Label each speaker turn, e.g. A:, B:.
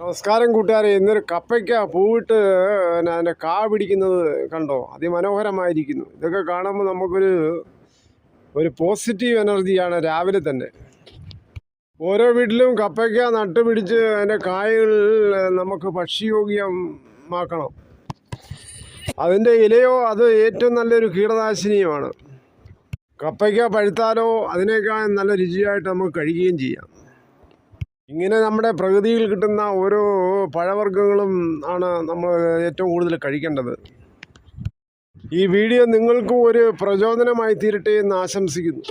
A: നമസ്കാരം കൂട്ടുകാരെ. ഇന്നൊരു കപ്പയ്ക്ക പൂവിട്ട് പിന്നെ കാ പിടിക്കുന്നത് കണ്ടോ? അതിമനോഹരമായിരിക്കുന്നു. ഇതൊക്കെ കാണുമ്പോൾ നമുക്കൊരു ഒരു പോസിറ്റീവ് എനർജിയാണ് രാവിലെ തന്നെ. ഓരോ വീട്ടിലും കപ്പയ്ക്ക നട്ട് പിടിച്ച് അതിന്റെ കായകൾ നമുക്ക് ഭക്ഷ്യയോഗ്യമാക്കണം. അതിന്റെ ഇലയോ അത് ഏറ്റവും നല്ലൊരു കീടനാശിനിയുമാണ്. കപ്പയ്ക്ക പഴുത്താലോ അതിനേക്കാൾ നല്ല രുചിയായിട്ട് നമുക്ക് കഴിക്കുകയും ചെയ്യാം. ഇങ്ങനെ നമ്മുടെ പ്രകൃതിയിൽ കിട്ടുന്ന ഓരോ പഴവർഗങ്ങളും ആണ് നമ്മൾ ഏറ്റവും കൂടുതൽ കഴിക്കേണ്ടത്. ഈ വീഡിയോ നിങ്ങൾക്കും ഒരു പ്രചോദനമായി തീരട്ടെ എന്ന് ആശംസിക്കുന്നു.